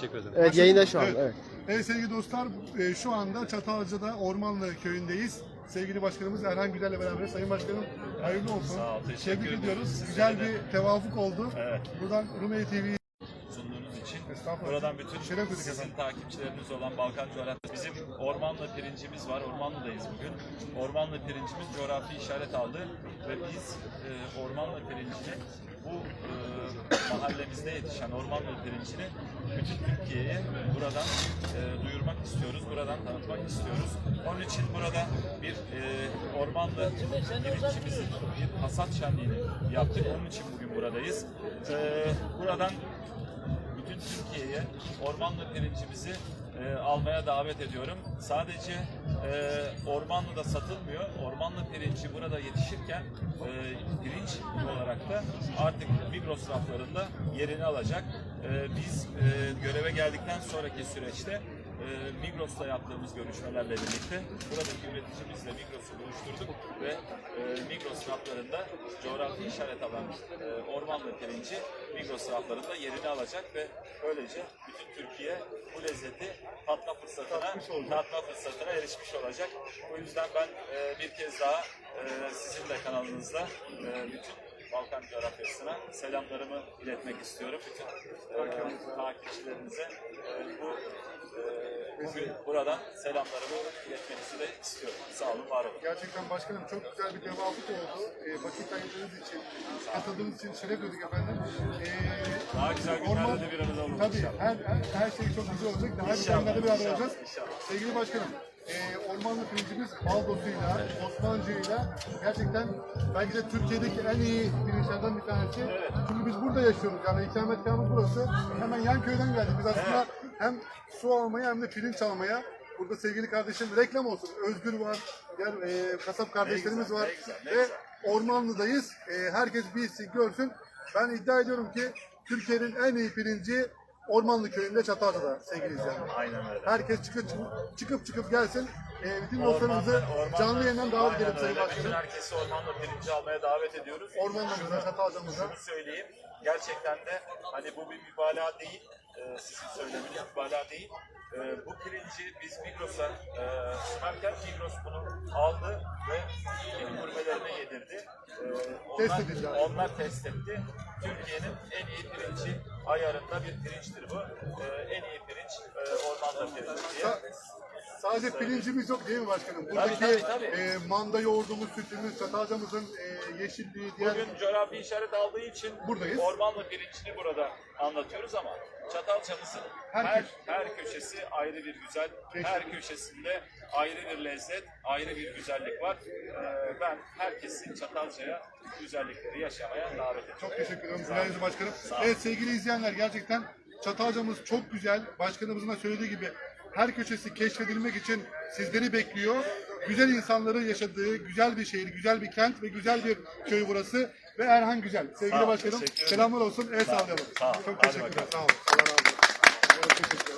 Teşekkür ederim. Evet yayında şu an. Evet. Evet. Evet sevgili dostlar e, şu anda Çatalca'da Ormanlı köyündeyiz. Sevgili başkanımız Erhan Güler'le beraber Sayın Başkanım hayırlı olsun. Sağ ol, teşekkür Tebrik ederim. ediyoruz. Size Güzel de. bir tevafuk oldu. Evet. Buradan Rumeli TV'yi sunduğunuz için. Estağfurullah. Buradan bütün Şeref duyduk sizin efendim. takipçileriniz olan Balkan coğrafyası. Bizim Ormanlı pirincimiz var. Ormanlı'dayız bugün. Ormanlı pirincimiz coğrafi işaret aldı ve biz e, Ormanlı pirincini bu mahallemizde yetişen Ormanlı pirincini bütün Türkiye'ye buradan e, duyurmak istiyoruz. Buradan tanıtmak istiyoruz. Onun için burada bir e, Ormanlı pirincimizin bir hasat şenliğini yaptık. Onun için bugün buradayız. E, buradan bütün Türkiye'ye ormanlı pirincimizi e, almaya davet ediyorum. Sadece e, Ormanlı'da satılmıyor. Ormanlı pirinci burada yetişirken e, pirinç olarak da artık Migros raflarında yerini alacak. E, biz e, göreve geldikten sonraki süreçte e, Migros'la yaptığımız görüşmelerle birlikte buradaki üreticimizle buluşturduk ve e, Migros raflarında coğrafi işaret alan e, ormanlı pirinci Migros raflarında yerini alacak ve böylece bütün Türkiye bu lezzeti tatma fırsatına tatma fırsatına erişmiş olacak. O yüzden ben e, bir kez daha e, sizin de kanalınızda e, bütün Balkan coğrafyasına selamlarımı iletmek istiyorum. Bütün e, takipçilerinize e, bu e, bugün buradan selamlarımı iletmenizi de istiyorum. Sağ olun, var olun. Gerçekten başkanım çok güzel bir tevafuk oldu. E, vakit ayırdığınız için, katıldığınız için şeref duyduk efendim. E, Daha güzel günlerde de bir arada oluruz Tabii inşallah. her, her, her şey çok güzel olacak. Daha İnşallah, güzellerde bir arada olacağız. inşallah. Sevgili başkanım, e, Ormanlı pirincimiz Baldos'uyla, Osmancı'yla gerçekten belki de Türkiye'deki en iyi pirinçlerden bir tanesi. Çünkü biz burada yaşıyoruz. Yani ikametgahımız burası. Hemen yan köyden geldik. Biz aslında hem su almaya hem de pirinç almaya Burada sevgili kardeşim reklam olsun. Özgür var, diğer e, kasap kardeşlerimiz güzel, var. ne güzel, ne Ve güzel. Ormanlı'dayız. E, herkes bilsin, görsün. Ben iddia ediyorum ki Türkiye'nin en iyi pirinci Ormanlı köyünde Çatalca'da sevgili izleyenler. Aynen öyle. Herkes çıkıp çıkıp çıkıp gelsin. E, bütün dostlarımızı canlı yayından davet edelim Sayın Başkanım. herkesi ormanla pirinci almaya davet ediyoruz. Ormanlarımıza, Çatalca'mıza. Şunu söyleyeyim. Gerçekten de hani bu bir mübalağa değil. e, sizin söylemeniz mübalağa değil. E, bu pirinci biz Migros'a e, sunarken Migros bunu aldı ve Türkiye'nin gurmelerine yedirdi. E, onlar, Test edildi. onlar test etti. Türkiye'nin en iyi pirinci ayarında bir pirinçtir bu. E, en iyi pirinç e, ormanda pirinci diye. Sa- Sadece pirincimiz yok değil mi başkanım? Buradaki tabii, tabii. e, manda yoğurdumuz, sütümüz, Çatalca'mızın e, yeşilliği, diğer Bugün coğrafi işaret aldığı için Buradayız. ormanlı pirincini burada anlatıyoruz ama Çatalca'mızın Her her, köşe- her köşesi ayrı bir güzel, Keşke. her köşesinde ayrı bir lezzet, ayrı bir güzellik var. Ee, ben herkesin Çatalca'ya güzellikleri yaşamaya davet ediyorum. Çok teşekkür ederim Güler Başkanım. Evet sevgili izleyenler gerçekten Çatalca'mız çok güzel. Başkanımızın da söylediği gibi her köşesi keşfedilmek için sizleri bekliyor. Güzel insanların yaşadığı güzel bir şehir, güzel bir kent ve güzel bir köy burası. Ve Erhan Güzel. Sevgili olun, Başkanım selamlar olsun. El sallayalım. Çok teşekkürler. Sağ olun. Allah razı olsun.